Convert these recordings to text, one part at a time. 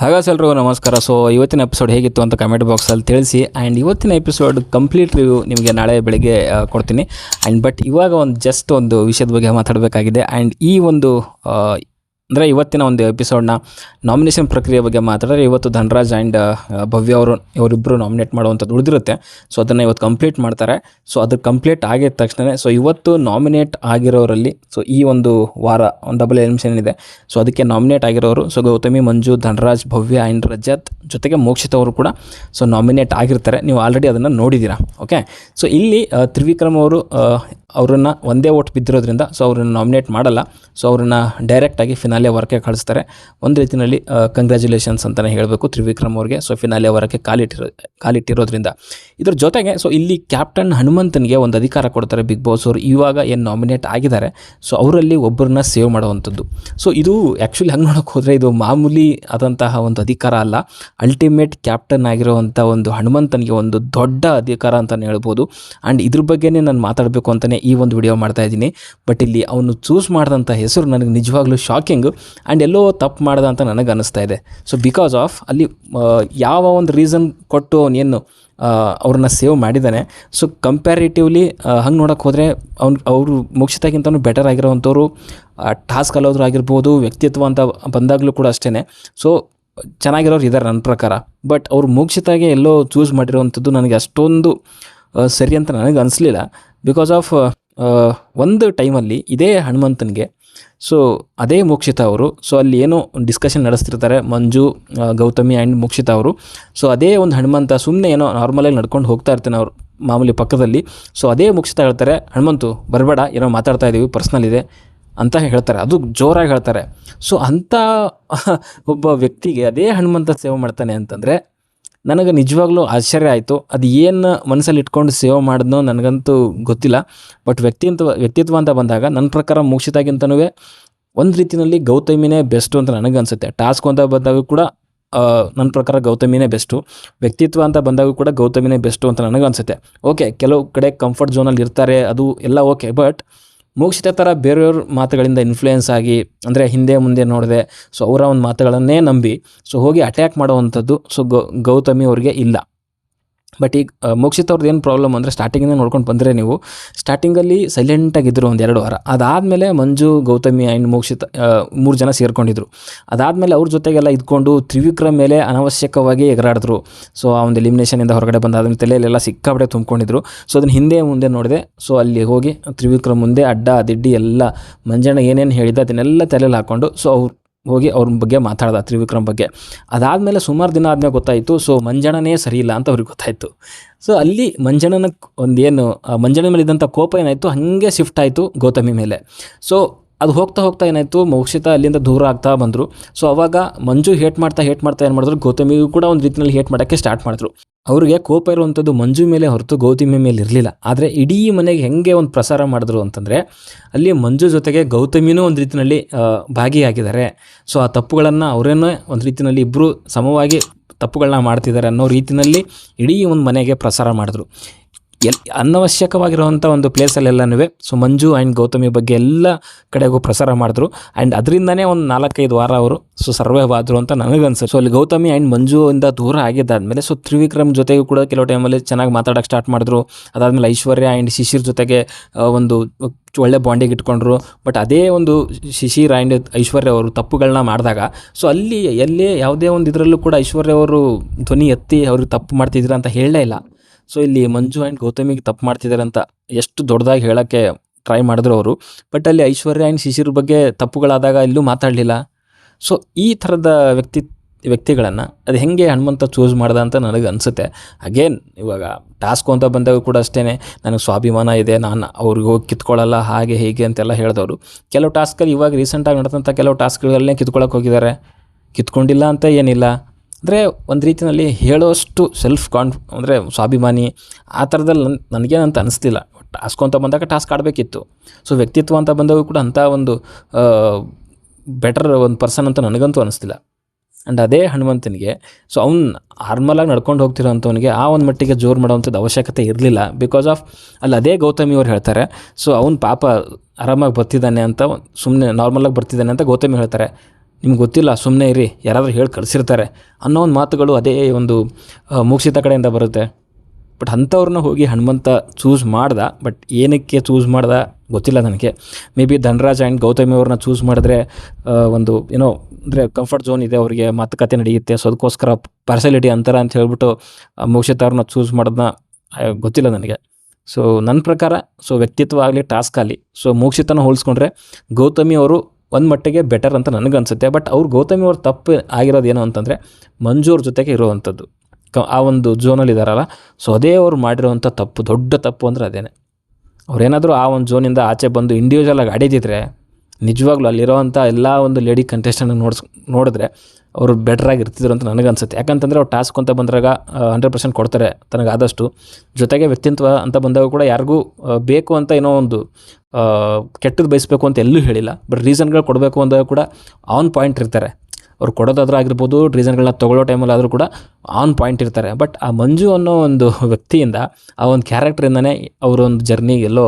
ಹಾಗಾಸ್ ಎಲ್ರಿಗೂ ನಮಸ್ಕಾರ. ಸೊ ಇವತ್ತಿನ ಎಪಿಸೋಡ್ ಹೇಗಿತ್ತು ಅಂತ ಕಮೆಂಟ್ ಬಾಕ್ಸಲ್ಲಿ ತಿಳಿಸಿ ಆ್ಯಂಡ್ ಇವತ್ತಿನ ಎಪಿಸೋಡ್ ಕಂಪ್ಲೀಟ್ ರಿವ್ಯೂ ನಿಮಗೆ ನಾಳೆ ಬೆಳಿಗ್ಗೆ ಕೊಡ್ತೀನಿ. ಆ್ಯಂಡ್ ಬಟ್ ಇವಾಗ ಒಂದು ಜಸ್ಟ್ ಒಂದು ವಿಷಯದ ಬಗ್ಗೆ ಮಾತಾಡಬೇಕಾಗಿದೆ. ಆ್ಯಂಡ್ ಈ ಒಂದು ಅಂದರೆ ಇವತ್ತಿನ ಒಂದು ಎಪಿಸೋಡ್ನ ನಾಮಿನೇಷನ್ ಪ್ರಕ್ರಿಯೆ ಬಗ್ಗೆ ಮಾತಾಡಿದ್ರೆ ಇವತ್ತು ಧನರಾಜ್ ಆ್ಯಂಡ್ ಭವ್ಯ ಅವರು ಇವರಿಬ್ಬರು ನಾಮಿನೇಟ್ ಮಾಡುವಂಥದ್ದು ಉಳಿದಿರುತ್ತೆ. ಸೊ ಅದನ್ನು ಇವತ್ತು ಕಂಪ್ಲೀಟ್ ಮಾಡ್ತಾರೆ. ಸೊ ಅದು ಕಂಪ್ಲೀಟ್ ಆಗಿದ ತಕ್ಷಣ ಸೊ ಇವತ್ತು ನಾಮಿನೇಟ್ ಆಗಿರೋರಲ್ಲಿ ಸೊ ಈ ಒಂದು ವಾರ, ಒಂದು ಡಬಲ್ ಎಲಿಮಿಷನ್ ಇದೆ ಸೊ ಅದಕ್ಕೆ ನಾಮಿನೇಟ್ ಆಗಿರೋರು ಸೊ ಗೌತಮಿ, ಮಂಜು, ಧನರಾಜ್, ಭವ್ಯ ಆ್ಯಂಡ್ ರಜತ್, ಜೊತೆಗೆ ಮೋಕ್ಷಿತ ಅವರು ಕೂಡ ಸೊ ನಾಮಿನೇಟ್ ಆಗಿರ್ತಾರೆ. ನೀವು ಆಲ್ರೆಡಿ ಅದನ್ನು ನೋಡಿದ್ದೀರಾ ಓಕೆ ಸೊ ಇಲ್ಲಿ ತ್ರಿವಿಕ್ರಮ್ ಅವರು ಅವರನ್ನು ಒಂದೇ ಓಟ್ ಬಿದ್ದಿರೋದ್ರಿಂದ ಸೊ ಅವ್ರನ್ನ ನಾಮಿನೇಟ್ ಮಾಡಲ್ಲ. ಸೊ ಅವ್ರನ್ನ ಡೈರೆಕ್ಟಾಗಿ ಫಿನಾಲೆ ವರ್ಕೆ ಕಳಿಸ್ತಾರೆ. ಒಂದು ರೀತಿಯಲ್ಲಿ ಕಂಗ್ರ್ಯಾಚುಲೇಷನ್ಸ್ ಅಂತಲೇ ಹೇಳಬೇಕು ತ್ರಿವಿಕ್ರಮ್ ಅವ್ರಿಗೆ. ಸೊ ಫಿನಾಲೆ ವರಕ್ಕೆ ಕಾಲಿಟ್ಟಿರೋ ಕಾಲಿಟ್ಟಿರೋದ್ರಿಂದ ಇದ್ರ ಜೊತೆಗೆ ಸೊ ಇಲ್ಲಿ ಕ್ಯಾಪ್ಟನ್ ಹನುಮಂತನಿಗೆ ಒಂದು ಅಧಿಕಾರ ಕೊಡ್ತಾರೆ ಬಿಗ್ ಬಾಸ್ ಅವರು. ಇವಾಗ ಏನು ನಾಮಿನೇಟ್ ಆಗಿದ್ದಾರೆ. ಸೊ ಅವರಲ್ಲಿ ಒಬ್ಬರನ್ನ ಸೇವ್ ಮಾಡುವಂಥದ್ದು. ಸೊ ಇದು ಆ್ಯಕ್ಚುಲಿ ಹಂಗೆ ನೋಡೋಕೆ ಹೋದರೆ ಇದು ಮಾಮೂಲಿ ಆದಂತಹ ಒಂದು ಅಧಿಕಾರ ಅಲ್ಲ. ಅಲ್ಟಿಮೇಟ್ ಕ್ಯಾಪ್ಟನ್ ಆಗಿರುವಂಥ ಒಂದು ಹನುಮಂತನಿಗೆ ಒಂದು ದೊಡ್ಡ ಅಧಿಕಾರ ಅಂತಲೇ ಹೇಳ್ಬೋದು. ಆ್ಯಂಡ್ ಇದ್ರ ಬಗ್ಗೆನೇ ನಾನು ಮಾತಾಡಬೇಕು ಅಂತಲೇ ಈ ಒಂದು ವಿಡಿಯೋ ಮಾಡ್ತಾ ಇದ್ದೀನಿ. ಬಟ್ ಇಲ್ಲಿ ಅವನು ಚೂಸ್ ಮಾಡಿದಂಥ ಹೆಸರು ನನಗೆ ನಿಜವಾಗ್ಲೂ ಶಾಕಿಂಗು ಆ್ಯಂಡ್ ಎಲ್ಲೋ ತಪ್ಪು ಮಾಡ್ದ ಅಂತ ನನಗೆ ಅನ್ನಿಸ್ತಾ ಇದೆ. ಸೊ ಬಿಕಾಸ್ ಆಫ್ ಅಲ್ಲಿ ಯಾವ ಒಂದು ರೀಸನ್ ಕೊಟ್ಟು ಅವನೇನು ಅವ್ರನ್ನ ಸೇವ್ ಮಾಡಿದ್ದಾನೆ. ಸೊ ಕಂಪ್ಯಾರಿಟಿವ್ಲಿ ಹಂಗೆ ನೋಡೋಕೆ ಹೋದರೆ ಅವ್ನು, ಅವರು ಮುಗಿಸಿದಾಗಿಂತನೂ ಬೆಟರ್ ಆಗಿರೋವಂಥವ್ರು ಟಾಸ್ಕ್ ಅಲ್ಲೋದ್ರು ಆಗಿರ್ಬೋದು, ವ್ಯಕ್ತಿತ್ವ ಅಂತ ಬಂದಾಗಲೂ ಕೂಡ ಅಷ್ಟೇ ಸೊ ಚೆನ್ನಾಗಿರೋರು ಇದ್ದಾರೆ ನನ್ನ ಪ್ರಕಾರ. ಬಟ್ ಅವ್ರು ಮುಗಿಸಿದಾಗೆ ಎಲ್ಲೋ ಚೂಸ್ ಮಾಡಿರೋವಂಥದ್ದು ನನಗೆ ಅಷ್ಟೊಂದು ಸರಿ ಅಂತ ನನಗೆ ಅನಿಸ್ಲಿಲ್ಲ. ಬಿಕಾಸ್ ಆಫ್ ಒಂದು ಟೈಮಲ್ಲಿ ಇದೇ ಹನುಮಂತನಿಗೆ ಸೊ ಅದೇ ಮೋಕ್ಷಿತ ಅವರು. ಸೊ ಅಲ್ಲಿ ಏನೋ ಡಿಸ್ಕಷನ್ ನಡೆಸ್ತಿರ್ತಾರೆ, ಮಂಜು ಗೌತಮಿ ಆ್ಯಂಡ್ ಮೋಕ್ಷಿತ ಅವರು. ಸೊ ಅದೇ ಒಂದು ಹನುಮಂತ ಸುಮ್ಮನೆ ಏನೋ ನಾರ್ಮಲಾಗಿ ನಡ್ಕೊಂಡು ಹೋಗ್ತಾ ಇರ್ತಾನೆ ಅವ್ರು, ಮಾಮೂಲಿ ಪಕ್ಕದಲ್ಲಿ. ಸೊ ಅದೇ ಮುಗಿಸ್ತಾ ಹೇಳ್ತಾರೆ, ಹನುಮಂತು, ಬರಬೇಡ, ಏನೋ ಮಾತಾಡ್ತಾ ಇದ್ದೀವಿ ಪರ್ಸ್ನಲ್ ಇದೆ ಅಂತ ಹೇಳ್ತಾರೆ. ಅದು ಜೋರಾಗಿ ಹೇಳ್ತಾರೆ. ಸೊ ಅಂಥ ಒಬ್ಬ ವ್ಯಕ್ತಿಗೆ ಅದೇ ಹನುಮಂತ ಸೇವೆ ಮಾಡ್ತಾನೆ ಅಂತಂದರೆ ನನಗೆ ನಿಜವಾಗ್ಲೂ ಆಶ್ಚರ್ಯ ಆಯಿತು. ಅದು ಏನು ಮನಸ್ಸಲ್ಲಿ ಇಟ್ಕೊಂಡು ಸೇವ್ ಮಾಡಿದ್ನೋ ನನಗಂತೂ ಗೊತ್ತಿಲ್ಲ. ಬಟ್ ವ್ಯಕ್ತಿತ್ವ ವ್ಯಕ್ತಿತ್ವ ಅಂತ ಬಂದಾಗ ನನ್ನ ಪ್ರಕಾರ ಮುಗಿಸಿದಾಗಿಂತನೂ ಒಂದು ರೀತಿಯಲ್ಲಿ ಗೌತಮಿನೇ ಬೆಸ್ಟು ಅಂತ ನನಗೆ ಅನಿಸುತ್ತೆ ಟಾಸ್ಕ್ ಅಂತ ಬಂದಾಗ ಕೂಡ ನನ್ನ ಪ್ರಕಾರ ಗೌತಮಿನೇ ಬೆಸ್ಟು. ವ್ಯಕ್ತಿತ್ವ ಅಂತ ಬಂದಾಗ ಕೂಡ ಗೌತಮಿನೇ ಬೆಸ್ಟು ಅಂತ ನನಗೆ ಅನಿಸುತ್ತೆ ಓಕೆ, ಕೆಲವು ಕಡೆ ಕಂಫರ್ಟ್ ಝೋನಲ್ಲಿ ಇರ್ತಾರೆ, ಅದು ಎಲ್ಲ ಓಕೆ. ಬಟ್ ಮೋಕ್ಷಿತ ಥರ ಬೇರೆಯವ್ರ ಮಾತುಗಳಿಂದ ಇನ್ಫ್ಲೂಯೆನ್ಸ್ ಆಗಿ, ಅಂದರೆ ಹಿಂದೆ ಮುಂದೆ ನೋಡಿದೆ ಸೊ ಅವರ ಒಂದು ಮಾತುಗಳನ್ನೇ ನಂಬಿ ಸೊ ಹೋಗಿ ಅಟ್ಯಾಕ್ ಮಾಡುವಂಥದ್ದು ಸೊ ಗೌತಮಿ ಅವ್ರಿಗೆ ಇಲ್ಲ. ಬಟ್ ಈಗ ಮೋಕ್ಷಿತ ಅವ್ರದ್ದು ಏನು ಪ್ರಾಬ್ಲಮ್ ಅಂದರೆ ಸ್ಟಾರ್ಟಿಂಗಿಂದ ನೋಡ್ಕೊಂಡು ಬಂದರೆ ನೀವು ಸ್ಟಾರ್ಟಿಂಗಲ್ಲಿ ಸೈಲೆಂಟಾಗಿದ್ದರು ಒಂದು ಎರಡು ವಾರ. ಅದಾದಮೇಲೆ ಮಂಜು, ಗೌತಮಿ ಆ್ಯಂಡ್ ಮೋಕ್ಷಿತ ಮೂರು ಜನ ಸೇರ್ಕೊಂಡಿದ್ರು. ಅದಾದಮೇಲೆ ಅವ್ರ ಜೊತೆಗೆಲ್ಲ ಇದ್ಕೊಂಡು ತ್ರಿವಿಕ್ರಮ್ ಮೇಲೆ ಅನವಶ್ಯಕವಾಗಿ ಎಗರಾಡಿದ್ರು. ಸೊ ಆ ಒಂದು ಎಲಿಮಿನೇಷನಿಂದ ಹೊರಗಡೆ ಬಂದ ತಲೆಯಲ್ಲೆಲ್ಲ ಸಿಕ್ಕಾಪಟ್ಟೆ ತುಂಬಿಕೊಂಡಿದ್ರು. ಸೊ ಅದನ್ನು ಹಿಂದೆ ಮುಂದೆ ನೋಡಿದೆ. ಸೊ ಅಲ್ಲಿ ಹೋಗಿ ತ್ರಿವಿಕ್ರಮ್ ಮುಂದೆ ಅಡ್ಡ, ದಿಡ್ಡಿ ಎಲ್ಲ ಮಂಜಣ್ಣ ಏನೇನು ಹೇಳಿದ್ದೆ ಅದನ್ನೆಲ್ಲ ತಲೆಯಲ್ಲಿ ಹಾಕ್ಕೊಂಡು ಸೊ ಅವ್ರು ಹೋಗಿ ಅವ್ರ ಬಗ್ಗೆ ಮಾತಾಡ್ದ ತ್ರಿವಿಕ್ರಮ್ ಬಗ್ಗೆ. ಅದಾದಮೇಲೆ ಸುಮಾರು ದಿನ ಆದಮೇಲೆ ಗೊತ್ತಾಯಿತು, ಸೊ ಮಂಜಣ್ಣನೇ ಸರಿ ಇಲ್ಲ ಅಂತ ಅವ್ರಿಗೆ ಗೊತ್ತಾಯಿತು. ಸೊ ಅಲ್ಲಿ ಮಂಜಣ್ಣನ ಒಂದೇನು ಏನು ಮಂಜಣ್ಣನ ಮೇಲೆ ಇದ್ದಂಥ ಕೋಪ ಏನಾಯಿತು, ಹಾಗೆ ಶಿಫ್ಟ್ ಆಯಿತು ಗೌತಮಿ ಮೇಲೆ. ಸೊ ಅದು ಹೋಗ್ತಾ ಹೋಗ್ತಾ ಏನಾಯಿತು, ಮೋಕ್ಷಿತ ಅಲ್ಲಿಂದ ದೂರ ಆಗ್ತಾ ಬಂದರು. ಸೊ ಅವಾಗ ಮಂಜು ಹೇಟ್ ಮಾಡ್ತಾ ಹೇಟ್ ಮಾಡ್ತಾ ಏನು ಮಾಡಿದ್ರು ಗೌತಮಿಗೂ ಕೂಡ ಒಂದು ರೀತಿಯಲ್ಲಿ ಹೇಟ್ ಮಾಡೋಕ್ಕೆ ಸ್ಟಾರ್ಟ್ ಮಾಡಿದ್ರು. ಅವ್ರಿಗೆ ಕೋಪ ಇರುವಂಥದ್ದು ಮಂಜು ಮೇಲೆ ಹೊರತು ಗೌತಮಿ ಮೇಲೆ ಇರಲಿಲ್ಲ. ಆದರೆ ಇಡೀ ಮನೆಗೆ ಹೆಂಗೆ ಒಂದು ಪ್ರಸಾರ ಮಾಡಿದ್ರು ಅಂತಂದರೆ, ಅಲ್ಲಿ ಮಂಜು ಜೊತೆಗೆ ಗೌತಮಿನೂ ಒಂದು ರೀತಿಯಲ್ಲಿ ಭಾಗಿಯಾಗಿದ್ದಾರೆ. ಸೊ ಆ ತಪ್ಪುಗಳನ್ನು ಅವರೇನೋ ಒಂದು ರೀತಿಯಲ್ಲಿ ಇಬ್ಬರು ಸಮವಾಗಿ ತಪ್ಪುಗಳನ್ನ ಮಾಡ್ತಿದ್ದಾರೆ ಅನ್ನೋ ರೀತಿಯಲ್ಲಿ ಇಡೀ ಒಂದು ಮನೆಗೆ ಪ್ರಸಾರ ಮಾಡಿದ್ರು. ಎಲ್ ಅನವಶ್ಯಕವಾಗಿರುವಂಥ ಒಂದು ಪ್ಲೇಸಲ್ಲೆಲ್ಲನೂ ಸೊ ಮಂಜು ಆ್ಯಂಡ್ ಗೌತಮಿ ಬಗ್ಗೆ ಎಲ್ಲ ಕಡೆಗೂ ಪ್ರಸಾರ ಮಾಡಿದ್ರು. ಆ್ಯಂಡ್ ಅದರಿಂದನೇ ಒಂದು ನಾಲ್ಕೈದು ವಾರ ಅವರು ಸೊ ಸರ್ವೈವ್ ಆದರು ಅಂತ ನನಗನ್ಸುತ್ತೆ. ಸೊ ಅಲ್ಲಿ ಗೌತಮಿ ಆ್ಯಂಡ್ ಮಂಜುವಿಂದ ದೂರ ಆಗಿದ್ದಾದಮೇಲೆ ಸೊ ತ್ರಿವಿಕ್ರಮ್ ಜೊತೆಗೂ ಕೂಡ ಕೆಲವು ಟೈಮಲ್ಲಿ ಚೆನ್ನಾಗಿ ಮಾತಾಡೋಕೆ ಸ್ಟಾರ್ಟ್ ಮಾಡಿದ್ರು. ಅದಾದಮೇಲೆ ಐಶ್ವರ್ಯ ಆ್ಯಂಡ್ ಶಿಶಿರ್ ಜೊತೆಗೆ ಒಂದು ಒಳ್ಳೆ ಬಾಂಡಿಗೆ ಇಟ್ಕೊಂಡ್ರು. ಬಟ್ ಅದೇ ಒಂದು ಶಿಶಿರ್ ಆ್ಯಂಡ್ ಐಶ್ವರ್ಯ ಅವರು ತಪ್ಪುಗಳನ್ನ ಮಾಡಿದಾಗ ಸೊ ಅಲ್ಲಿ ಎಲ್ಲೇ ಯಾವುದೇ ಒಂದು ಇದರಲ್ಲೂ ಕೂಡ ಐಶ್ವರ್ಯ ಅವರು ಧ್ವನಿ ಎತ್ತಿ ಅವ್ರಿಗೆ ತಪ್ಪು ಮಾಡ್ತಿದ್ರು ಅಂತ ಹೇಳಲೇ ಇಲ್ಲ. ಸೊ ಇಲ್ಲಿ ಮಂಜು ಆ್ಯಂಡ್ ಗೌತಮಿಗೆ ತಪ್ಪು ಮಾಡ್ತಿದ್ದಾರೆ ಅಂತ ಎಷ್ಟು ದೊಡ್ಡದಾಗಿ ಹೇಳೋಕ್ಕೆ ಟ್ರೈ ಮಾಡಿದ್ರು ಅವರು. ಬಟ್ ಅಲ್ಲಿ ಐಶ್ವರ್ಯ ಆ್ಯಂಡ್ ಶಿಶಿರ್ ಬಗ್ಗೆ ತಪ್ಪುಗಳಾದಾಗ ಇಲ್ಲೂ ಮಾತಾಡಲಿಲ್ಲ. ಸೊ ಈ ಥರದ ವ್ಯಕ್ತಿ, ವ್ಯಕ್ತಿಗಳನ್ನು ಅದು ಹೆಂಗೆ ಹನುಮಂತ ಚೂಸ್ ಮಾಡ್ದ ಅಂತ ನನಗೆ ಅನಿಸುತ್ತೆ. ಅಗೇನ್ ಇವಾಗ ಟಾಸ್ಕು ಅಂತ ಬಂದಾಗ ಕೂಡ ಅಷ್ಟೇ ನನಗೆ ಸ್ವಾಭಿಮಾನ ಇದೆ, ನಾನು ಅವ್ರಿಗೆ ಹೋಗಿ ಕಿತ್ಕೊಳ್ಳಲ್ಲ, ಹಾಗೆ ಹೀಗೆ ಅಂತೆಲ್ಲ ಹೇಳಿದವರು. ಕೆಲವು ಟಾಸ್ಕಲ್ಲಿ ಇವಾಗ ರೀಸೆಂಟಾಗಿ ನಡೆದಂಥ ಕೆಲವು ಟಾಸ್ಕ್ಗಳನ್ನೇ ಕಿತ್ಕೊಳ್ಳೋಕೆ ಹೋಗಿದ್ದಾರೆ. ಕಿತ್ಕೊಂಡಿಲ್ಲ ಅಂತ ಏನಿಲ್ಲ. ಅಂದರೆ ಒಂದು ರೀತಿಯಲ್ಲಿ ಹೇಳೋಷ್ಟು ಸೆಲ್ಫ್ ಕಾನ್ಫ್ ಅಂದರೆ ಸ್ವಾಭಿಮಾನಿ, ಆ ಥರದಲ್ಲಿ ನನ್ನ ನನಗೇನಂತ ಅನಿಸ್ತಿಲ್ಲ. ಟಾಸ್ಕ್ ಅಂತ ಬಂದಾಗ ಟಾಸ್ಕ್ ಆಡಬೇಕಿತ್ತು. ಸೊ ವ್ಯಕ್ತಿತ್ವ ಅಂತ ಬಂದಾಗ ಕೂಡ ಅಂಥ ಒಂದು ಬೆಟರ್ ಒಂದು ಪರ್ಸನ್ ಅಂತ ನನಗಂತೂ ಅನಿಸ್ತಿಲ್ಲ. ಆ್ಯಂಡ್ ಅದೇ ಹನುಮಂತನಿಗೆ ಸೊ ಅವ್ನು ನಾರ್ಮಲಾಗಿ ನಡ್ಕೊಂಡು ಹೋಗ್ತಿರೋ ಅಂಥವನಿಗೆ ಆ ಒಂದು ಮಟ್ಟಿಗೆ ಜೋರು ಮಾಡೋವಂಥದ್ದು ಅವಶ್ಯಕತೆ ಇರಲಿಲ್ಲ. ಬಿಕಾಸ್ ಆಫ್ ಅಲ್ಲಿ ಅದೇ ಗೌತಮಿ ಅವ್ರು ಹೇಳ್ತಾರೆ ಸೊ ಅವ್ನು ಪಾಪ ಆರಾಮಾಗಿ ಬರ್ತಿದ್ದಾನೆ ಅಂತ ಸುಮ್ಮನೆ ನಾರ್ಮಲಾಗಿ ಬರ್ತಿದ್ದಾನೆ ಅಂತ ಗೌತಮಿ ಹೇಳ್ತಾರೆ. ನಿಮ್ಗೆ ಗೊತ್ತಿಲ್ಲ ಸುಮ್ಮನೆ ಇರಿ, ಯಾರಾದರೂ ಹೇಳಿ ಕಳಿಸಿರ್ತಾರೆ ಅನ್ನೋ ಒಂದು ಮಾತುಗಳು ಅದೇ ಒಂದು ಮುಗಿಸಿದ ಮೋಕ್ಷಿತ ಕಡೆಯಿಂದ ಬರುತ್ತೆ. ಬಟ್ ಅಂಥವ್ರನ್ನ ಹೋಗಿ ಹನುಮಂತ ಚೂಸ್ ಮಾಡ್ದ ಬಟ್ ಏನಕ್ಕೆ ಚೂಸ್ ಮಾಡ್ದ ಗೊತ್ತಿಲ್ಲ ನನಗೆ. Maybe Dhanraj and Gautami ಅವ್ರನ್ನ ಚೂಸ್ ಮಾಡಿದ್ರೆ ಒಂದು ಏನೋ ಅಂದರೆ ಕಂಫರ್ಟ್ ಝೋನ್ ಇದೆ, ಅವರಿಗೆ ಮಾತುಕತೆ ನಡೆಯುತ್ತೆ. ಸೊ ಅದಕ್ಕೋಸ್ಕರ ಪರ್ಸಲಿಟಿ ಅಂತಾರ ಅಂತ ಹೇಳ್ಬಿಟ್ಟು ಮೋಕ್ಷಿತ ಅವ್ರನ್ನ ಚೂಸ್ ಮಾಡೋದನ್ನ ಗೊತ್ತಿಲ್ಲ ನನಗೆ. ಸೊ ನನ್ನ ಪ್ರಕಾರ ಸೊ ವ್ಯಕ್ತಿತ್ವ ಆಗಲಿ ಟಾಸ್ಕ್ ಆಗಲಿ ಸೊ ಮೋಕ್ಷಿತನ ಹೋಲಿಸ್ಕೊಂಡ್ರೆ ಗೌತಮಿ ಅವರು ಒಂದು ಮಟ್ಟಿಗೆ ಬೆಟರ್ ಅಂತ ನನಗನ್ಸುತ್ತೆ. ಬಟ್ ಅವ್ರು ಗೌತಮಿ ಅವ್ರ ತಪ್ಪು ಆಗಿರೋದು ಏನು ಅಂತಂದರೆ ಮಂಜು ಅವ್ರ ಜೊತೆಗೆ ಇರುವಂಥದ್ದು. ಕ ಆ ಒಂದು ಝೋನಲ್ಲಿ ಇದ್ದಾರಲ್ಲ ಸೊ ಅದೇ ಅವ್ರು ಮಾಡಿರೋವಂಥ ತಪ್ಪು, ದೊಡ್ಡ ತಪ್ಪು ಅಂದರೆ ಅದೇನೆ. ಅವ್ರೇನಾದರೂ ಆ ಒಂದು ಝೋನಿಂದ ಆಚೆ ಬಂದು ಇಂಡಿವಿಜುವಲಾಗಿ ಆಡಿದಿದ್ರೆ ನಿಜವಾಗ್ಲೂ ಅಲ್ಲಿರೋವಂಥ ಎಲ್ಲ ಒಂದು ಲೇಡಿ ಕಂಟೆಸ್ಟೆಂಟ್ ನೋಡ್ಸ್ ನೋಡಿದ್ರೆ ಅವರು ಬೆಟ್ರಾಗಿ ಇರ್ತಿದ್ರು ಅಂತ ನನಗನ್ಸುತ್ತೆ. ಯಾಕಂತಂದರೆ ಅವ್ರು ಟಾಸ್ಕ್ ಅಂತ ಬಂದಾಗ ಹಂಡ್ರೆಡ್ ಪರ್ಸೆಂಟ್ ಕೊಡ್ತಾರೆ ತನಗಾದಷ್ಟು. ಜೊತೆಗೆ ವ್ಯಕ್ತಿತ್ವ ಅಂತ ಬಂದಾಗ ಕೂಡ ಯಾರಿಗೂ ಬೇಕು ಅಂತ ಏನೋ ಒಂದು ಕೆಟ್ಟದ್ದು ಬಯಸಬೇಕು ಅಂತ ಎಲ್ಲೂ ಹೇಳಿಲ್ಲ. ಬಟ್ ರೀಸನ್ಗಳು ಕೊಡಬೇಕು ಅಂದಾಗ ಕೂಡ ಆನ್ ಪಾಯಿಂಟ್ ಇರ್ತಾರೆ. ಅವ್ರು ಕೊಡೋದಾದ್ರೂ ಆಗಿರ್ಬೋದು ರೀಸನ್ಗಳನ್ನ ತೊಗೊಳ್ಳೋ ಟೈಮಲ್ಲಾದರೂ ಕೂಡ ಆನ್ ಪಾಯಿಂಟ್ ಇರ್ತಾರೆ. ಬಟ್ ಆ ಮಂಜು ಅನ್ನೋ ಒಂದು ವ್ಯಕ್ತಿಯಿಂದ, ಆ ಒಂದು ಕ್ಯಾರೆಕ್ಟ್ರಿಂದನೇ ಅವರೊಂದು ಜರ್ನಿ ಎಲ್ಲೋ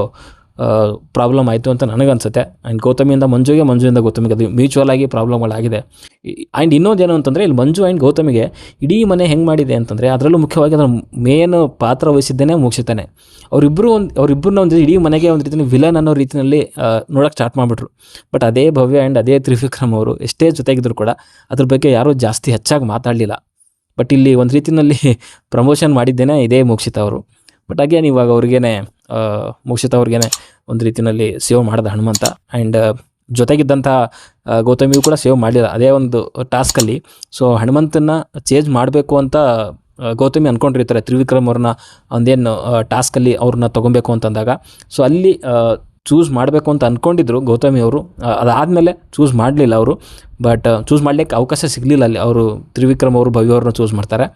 ಪ್ರಾಬ್ಲಮ್ ಆಯಿತು ಅಂತ ನನಗನ್ಸುತ್ತೆ. ಆ್ಯಂಡ್ ಗೌತಮಿಯಿಂದ ಮಂಜುಗೆ ಮಂಜುವಿಂದ ಗೌತಮಿಗೆ ಅದು ಮ್ಯೂಚುವಲ್ ಆಗಿ ಪ್ರಾಬ್ಲಮ್ಗಳಾಗಿದೆ ಆ್ಯಂಡ್ ಇನ್ನೊಂದೇನು ಅಂತಂದರೆ, ಇಲ್ಲಿ ಮಂಜು ಆ್ಯಂಡ್ ಗೌತಮಿಗೆ ಇಡೀ ಮನೆ ಹೆಂಗೆ ಮಾಡಿದೆ ಅಂತಂದರೆ, ಅದರಲ್ಲೂ ಮುಖ್ಯವಾಗಿ ಅದರ ಮೇನ್ ಪಾತ್ರ ವಹಿಸಿದ್ದೇನೆ ಮುಗಿಸುತ್ತಾನೆ. ಅವರಿಬ್ಬರು ಒಂದು ಅವರಿಬ್ಬರನ್ನ ಒಂದು ಇಡೀ ಮನೆಗೆ ಒಂದು ರೀತಿಯಲ್ಲಿ ವಿಲನ್ ಅನ್ನೋ ರೀತಿಯಲ್ಲಿ ನೋಡೋಕ್ಕೆ ಸ್ಟಾರ್ಟ್ ಮಾಡಿಬಿಟ್ರು. ಬಟ್ ಅದೇ ಭವ್ಯ ಆ್ಯಂಡ್ ಅದೇ ತ್ರಿವಿಕ್ರಮ್ ಅವರು ಎಷ್ಟೇ ಜೊತೆಗಿದ್ರು ಕೂಡ ಅದ್ರ ಬಗ್ಗೆ ಯಾರೂ ಜಾಸ್ತಿ ಹೆಚ್ಚಾಗಿ ಮಾತಾಡಲಿಲ್ಲ. ಬಟ್ ಇಲ್ಲಿ ಒಂದು ರೀತಿಯಲ್ಲಿ ಪ್ರಮೋಷನ್ ಮಾಡಿದ್ದೇನೆ, ಇದೇ ಮುಗಿಸಿತ ಅವರು. ಬಟ್ ಅಗೇನ್ ಇವಾಗ ಅವ್ರಿಗೇನೆ ಮುಕ್ಷಿತ ಅವ್ರಿಗೇನೆ ಒಂದು ರೀತಿಯಲ್ಲಿ ಸೇವ್ ಮಾಡಿದ ಹನುಮಂತ. ಆ್ಯಂಡ್ ಜೊತೆಗಿದ್ದಂಥ ಗೌತಮಿಯು ಕೂಡ ಸೇವ್ ಮಾಡಲಿಲ್ಲ. ಅದೇ ಒಂದು ಟಾಸ್ಕಲ್ಲಿ ಸೊ ಹನುಮಂತನ ಚೇಂಜ್ ಮಾಡಬೇಕು ಅಂತ ಗೌತಮಿ ಅಂದ್ಕೊಂಡಿರ್ತಾರೆ ತ್ರಿವಿಕ್ರಮ್ ಅವ್ರನ್ನ ಒಂದೇನು ಟಾಸ್ಕಲ್ಲಿ ಅವ್ರನ್ನ ತೊಗೊಬೇಕು ಅಂತಂದಾಗ. ಸೊ ಅಲ್ಲಿ ಚೂಸ್ ಮಾಡಬೇಕು ಅಂತ ಅಂದ್ಕೊಂಡಿದ್ರು ಗೌತಮಿ ಅವರು. ಅದಾದಮೇಲೆ ಚೂಸ್ ಮಾಡಲಿಲ್ಲ ಅವರು. ಬಟ್ ಚೂಸ್ ಮಾಡಲಿಕ್ಕೆ ಅವಕಾಶ ಸಿಗಲಿಲ್ಲ ಅಲ್ಲಿ. ಅವರು ತ್ರಿವಿಕ್ರಮ್ ಅವರು ಭವ್ಯ ಅವ್ರನ್ನ ಚೂಸ್ ಮಾಡ್ತಾರೆ.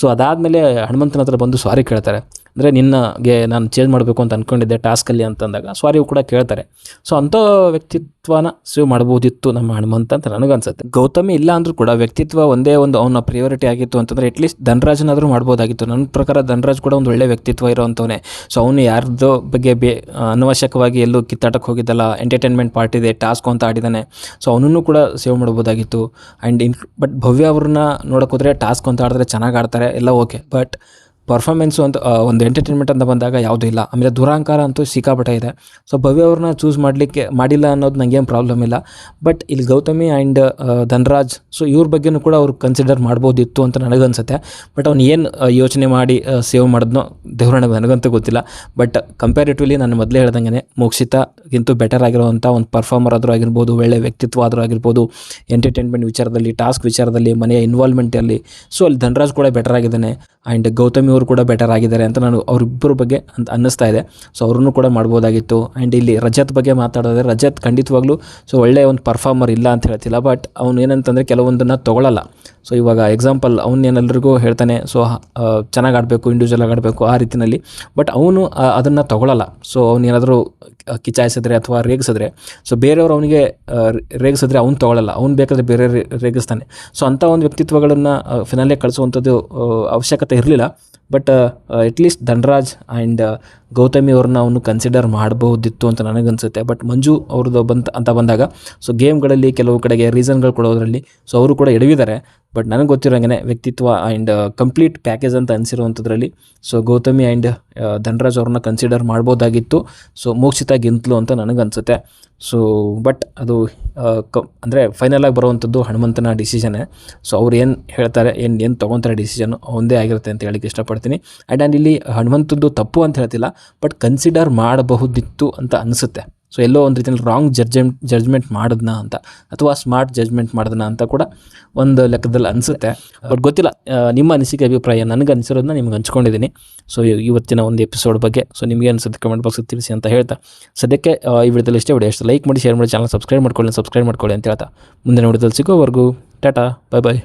ಸೊ ಅದಾದಮೇಲೆ ಹನುಮಂತನ ಹತ್ರ ಬಂದು ಸಾರಿ ಕೇಳ್ತಾರೆ. ಅಂದರೆ ನಿನ್ನಗೆ ನಾನು ಚೇಂಜ್ ಮಾಡಬೇಕು ಅಂತ ಅಂದ್ಕೊಂಡಿದ್ದೆ ಟಾಸ್ಕಲ್ಲಿ ಅಂತಂದಾಗ ಸಾರಿ ಕೂಡ ಕೇಳ್ತಾರೆ. ಸೊ ಅಂಥ ವ್ಯಕ್ತಿತ್ವನ ಸೇವ್ ಮಾಡ್ಬೋದಿತ್ತು ನಮ್ಮ ಹನುಮಂತ ಅಂತ ನನಗನ್ಸುತ್ತೆ. ಗೌತಮಿ ಇಲ್ಲ ಅಂದರೂ ಕೂಡ ವ್ಯಕ್ತಿತ್ವ ಒಂದೇ ಒಂದು ಅವನ ಪ್ರಿಯಾರಿಟಿ ಆಗಿತ್ತು ಅಂತಂದರೆ ಅಟ್ಲೀಸ್ಟ್ ಧನರಾಜನಾದರೂ ಮಾಡ್ಬೋದಾಗಿತ್ತು. ನನ್ನ ಪ್ರಕಾರ ಧನರಾಜ್ ಕೂಡ ಒಂದು ಒಳ್ಳೆ ವ್ಯಕ್ತಿತ್ವ ಇರೋವಂಥವನೇ ಸೊ ಅವನು ಯಾರ್ದೋ ಬಗ್ಗೆ ಬೇ, ಅನವಶ್ಯಕವಾಗಿ ಎಲ್ಲೂ ಕಿತ್ತಾಟಕ್ಕೆ ಹೋಗಿದ್ದಲ್ಲ ಎಂಟರ್ಟೈನ್ಮೆಂಟ್ ಪಾರ್ಟ್ ಇದೆ ಟಾಸ್ಕ್ ಅಂತ ಆಡಿದ್ದಾನೆ ಸೊ ಅವನನ್ನು ಕೂಡ ಸೇವ್ ಮಾಡ್ಬೋದಾಗಿತ್ತು. ಆ್ಯಂಡ್ ಇನ್ ಬಟ್ ಭವ್ಯ ಅವ್ರನ್ನ ನೋಡೋಕ್ಕೋದ್ರೆ ಟಾಸ್ಕ್ ಅಂತ ಆಡಿದ್ರೆ ಚೆನ್ನಾಗಿ ಆಡ್ತಾರೆ, ಎಲ್ಲ ಓಕೆ ಬಟ್ ಪರ್ಫಾರ್ಮೆನ್ಸು ಅಂತ ಒಂದು ಎಂಟರ್ಟೈನ್ಮೆಂಟ್ ಅಂತ ಬಂದಾಗ ಯಾವುದೂ ಇಲ್ಲ. ಆಮೇಲೆ ದುರಾಂಕಾರ ಅಂತೂ ಸಿಕ್ಕಾಪಟ್ಟೆ ಇದೆ. ಸೊ ಭವ್ಯ ಅವ್ರನ್ನ ಚೂಸ್ ಮಾಡಲಿಕ್ಕೆ, ಮಾಡಿಲ್ಲ ಅನ್ನೋದು ನನಗೇನು ಪ್ರಾಬ್ಲಮ್ ಇಲ್ಲ. ಬಟ್ ಇಲ್ಲಿ ಗೌತಮಿ ಆ್ಯಂಡ್ ಧನರಾಜ್ ಸೊ ಇವ್ರ ಬಗ್ಗೆನೂ ಕೂಡ ಅವ್ರು ಕನ್ಸಿಡರ್ ಮಾಡ್ಬೋದಿತ್ತು ಅಂತ ನನಗನ್ಸುತ್ತೆ. ಬಟ್ ಅವ್ನು ಏನು ಯೋಚನೆ ಮಾಡಿ ಸೇವ್ ಮಾಡಿದ್ನೋ ನನಗೆ, ನನಗಂತೂ ಗೊತ್ತಿಲ್ಲ. ಬಟ್ ಕಂಪ್ಯಾರಿಟಿವ್ಲಿ ನಾನು ಮೊದಲೇ ಹೇಳ್ದಂಗೆ ಮೋಕ್ಷಿತಗಿಂತೂ ಬೆಟರ್ ಆಗಿರುವಂಥ ಒಂದು ಪರ್ಫಾರ್ಮರ್ ಆದರೂ ಆಗಿರ್ಬೋದು, ಒಳ್ಳೆ ವ್ಯಕ್ತಿತ್ವ ಆದರೂ ಆಗಿರ್ಬೋದು ಎಂಟರ್ಟೈನ್ಮೆಂಟ್ ವಿಚಾರದಲ್ಲಿ ಟಾಸ್ಕ್ ವಿಚಾರದಲ್ಲಿ, ಮನೆಯ ಇನ್ವಾಲ್ವ್ಮೆಂಟಲ್ಲಿ ಸೊ ಅಲ್ಲಿ ಧನ್ರಾಜ್ ಕೂಡ ಬೆಟರ್ ಆಗಿದ್ದಾನೆ. ಆ್ಯಂಡ್ ಗೌತಮಿ ಅವರು ಕೂಡ ಬೆಟರ್ ಆಗಿದ್ದಾರೆ ಅಂತ ನಾನು ಅವರಿಬ್ಬರ ಬಗ್ಗೆ ಅಂತ ಅನ್ನಿಸ್ತಾ ಇದೆ. ಸೊ ಅವ್ರನ್ನೂ ಕೂಡ ಮಾಡ್ಬೋದಾಗಿತ್ತು. ಆ್ಯಂಡ್ ಇಲ್ಲಿ ರಜತ್ ಬಗ್ಗೆ ಮಾತಾಡೋದ್ರೆ ರಜತ್ ಖಂಡಿತವಾಗ್ಲೂ ಸೊ ಒಳ್ಳೆಯ ಒಂದು ಪರ್ಫಾರ್ಮರ್ ಇಲ್ಲ ಅಂತ ಹೇಳ್ತಿಲ್ಲ. ಬಟ್ ಅವನು ಏನಂತಂದರೆ ಕೆಲವೊಂದನ್ನು ತೊಗೊಳಲ್ಲ. ಸೊ ಇವಾಗ ಎಕ್ಸಾಂಪಲ್ ಅವ್ನು ಏನೆಲ್ಲರಿಗೂ ಹೇಳ್ತಾನೆ. ಸೊ ಚೆನ್ನಾಗಿ ಆಡಬೇಕು ಇಂಡಿವಿಜುವಲ್ ಆಡಬೇಕು ಆ ರೀತಿಯಲ್ಲಿ ಬಟ್ ಅವನು ಅದನ್ನು ತೊಗೊಳ್ಳಲ್ಲ ಸೊ ಅವನೇನಾದರೂ ಕಿಚಾಯಿಸಿದ್ರೆ ಅಥವಾ ರೇಗಿಸಿದ್ರೆ ಸೊ ಬೇರೆಯವರು ಅವನಿಗೆ ರೇಗಿಸಿದ್ರೆ ಅವ್ನು ತೊಗೊಳಲ್ಲ. ಅವ್ನು ಬೇಕಾದರೆ ಬೇರೆ ರೇಗಿಸ್ತಾನೆ. ಸೊ ಅಂಥ ಒಂದು ವ್ಯಕ್ತಿತ್ವಗಳನ್ನು ಫಿನಾಲೆ ಕಳಿಸುವಂಥದ್ದು ಅವಶ್ಯಕತೆ ಇರಲಿಲ್ಲ. But at least Dhanraj and Gautami ಅವ್ರನ್ನ ಅವನು ಕನ್ಸಿಡರ್ ಮಾಡಬಹುದಿತ್ತು ಅಂತ ನನಗನ್ಸುತ್ತೆ. ಬಟ್ ಮಂಜು ಅವ್ರದ್ದು ಬಂತ, ಅಂತ ಬಂದಾಗ ಸೊ ಗೇಮ್ಗಳಲ್ಲಿ ಕೆಲವು ಕಡೆಗೆ ರೀಸನ್ಗಳು ಕೊಡೋದ್ರಲ್ಲಿ ಸೊ ಅವರು ಕೂಡ ಎಡವಿದ್ದಾರೆ. ಬಟ್ ನನಗೆ ಗೊತ್ತಿರೋಂಗೆ ವ್ಯಕ್ತಿತ್ವ ಆ್ಯಂಡ್ ಕಂಪ್ಲೀಟ್ ಪ್ಯಾಕೇಜ್ ಅಂತ ಅನಿಸಿರುವಂಥದ್ರಲ್ಲಿ ಸೊ ಗೌತಮಿ ಆ್ಯಂಡ್ ಧನರಾಜ್ ಅವ್ರನ್ನ ಕನ್ಸಿಡರ್ ಮಾಡ್ಬೋದಾಗಿತ್ತು. ಸೊ ಮೋಕ್ಷಿತ ಗಿಂತಲು ಅಂತ ನನಗನ್ಸುತ್ತೆ ಸೊ ಬಟ್ ಅದು ಆ, ಕ ಅಂದರೆ ಫೈನಲಾಗಿ ಬರುವಂಥದ್ದು ಹನುಮಂತನ ಡಿಸಿಷನೇ ಸೊ ಅವ್ರು ಏನು ಹೇಳ್ತಾರೆ ಏನು ಏನು ತೊಗೊತಾರೆ ಡಿಸಿಷನ್ ಒಂದೇ ಆಗಿರುತ್ತೆ ಅಂತ ಹೇಳಕ್ಕೆ ಇಷ್ಟಪಡ್ತೀನಿ. ಆ್ಯಂಡ್ ನಾನು ಇಲ್ಲಿ ಹನುಮಂತದ್ದು ತಪ್ಪು ಅಂತ ಹೇಳ್ತಿಲ್ಲ ಬಟ್ ಕನ್ಸಿಡರ್ ಮಾಡಬಹುದಿತ್ತು ಅಂತ ಅನಿಸುತ್ತೆ. ಸೊ ಎಲ್ಲೋ ಒಂದು ರೀತಿಯಲ್ಲಿ ರಾಂಗ್ ಜಡ್ಜ್ಮೆಂಟ್ ಜಡ್ಜ್ಮೆಂಟ್ ಮಾಡಿದ್ನ ಅಂತ ಅಥವಾ ಸ್ಮಾರ್ಟ್ ಜಡ್ಜ್ಮೆಂಟ್ ಮಾಡಿದ್ನ ಅಂತ ಕೂಡ ಒಂದು ಲೆಕ್ಕದಲ್ಲಿ ಅನಿಸುತ್ತೆ. ಬಟ್ ಗೊತ್ತಿಲ್ಲ ನಿಮ್ಮ ಅನಿಸಿಕೆ ಅಭಿಪ್ರಾಯ ನನಗೆ ಅನಿಸಿರೋದನ್ನ ನಿಮ್ಗೆ ಹಂಚ್ಕೊಂಡಿದ್ದೀನಿ ಸೊ ಇವತ್ತಿನ ಒಂದು ಎಪಿಸೋಡ್ ಬಗ್ಗೆ ಸೊ ನಿಮಗೆ ಅನಿಸುತ್ತೆ ಕಮೆಂಟ್ ಬಾಕ್ಸ್ ತಿಳಿಸಿ ಅಂತ ಹೇಳ್ತಾ. ಸದ್ಯಕ್ಕೆ ಈ ವಿಡಿಯೋದಲ್ಲಿ ಇಷ್ಟೇ ವಿಡಿಯೋ ಎಷ್ಟು ಲೈಕ್ ಮಾಡಿ ಶೇರ್ ಮಾಡಿ ಚಾನಲ್ ಸಬ್ಸ್ಕ್ರೈಬ್ ಮಾಡ್ಕೊಳ್ಳಿ ಸಬ್ಸ್ಕ್ರೈಬ್ ಮಾಡ್ಕೊಳ್ಳಿ ಅಂತ ಹೇಳ್ತಾ. ಮುಂದಿನ ವಿಡಿಯೋದಲ್ಲಿ ಸಿಗೋವರೆಗೂ, ಟಾಟಾ ಬೈ ಬಾಯ್